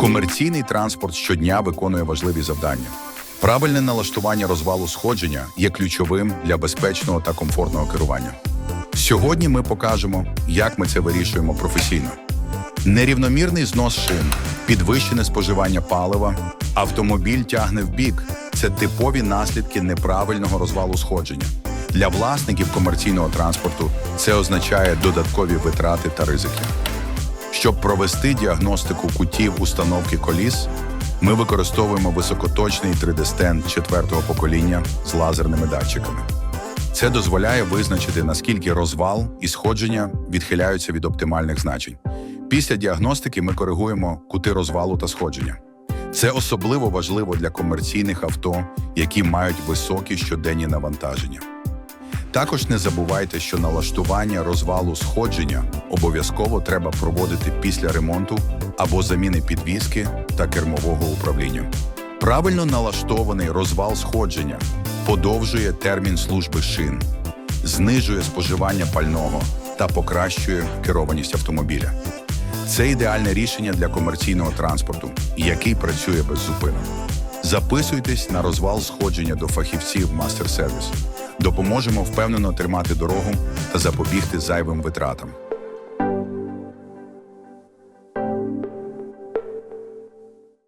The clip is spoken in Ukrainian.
Комерційний транспорт щодня виконує важливі завдання. Правильне налаштування розвалу сходження є ключовим для безпечного та комфортного керування. Сьогодні ми покажемо, як ми це вирішуємо професійно. Нерівномірний знос шин, підвищене споживання палива, автомобіль тягне в бік це типові наслідки неправильного розвалу сходження. Для власників комерційного транспорту це означає додаткові витрати та ризики. Щоб провести діагностику кутів установки коліс, ми використовуємо високоточний 3D-стенд четвертого покоління з лазерними датчиками. Це дозволяє визначити, наскільки розвал і сходження відхиляються від оптимальних значень. Після діагностики ми коригуємо кути розвалу та сходження. Це особливо важливо для комерційних авто, які мають високі щоденні навантаження. Також не забувайте, що налаштування розвалу сходження обов'язково треба проводити після ремонту або заміни підвіски та кермового управління. Правильно налаштований розвал сходження подовжує термін служби шин, знижує споживання пального та покращує керованість автомобіля. Це ідеальне рішення для комерційного транспорту, який працює без зупинок. Записуйтесь на розвал сходження до фахівців Мастер Сервіс. Допоможемо впевнено тримати дорогу та запобігти зайвим витратам.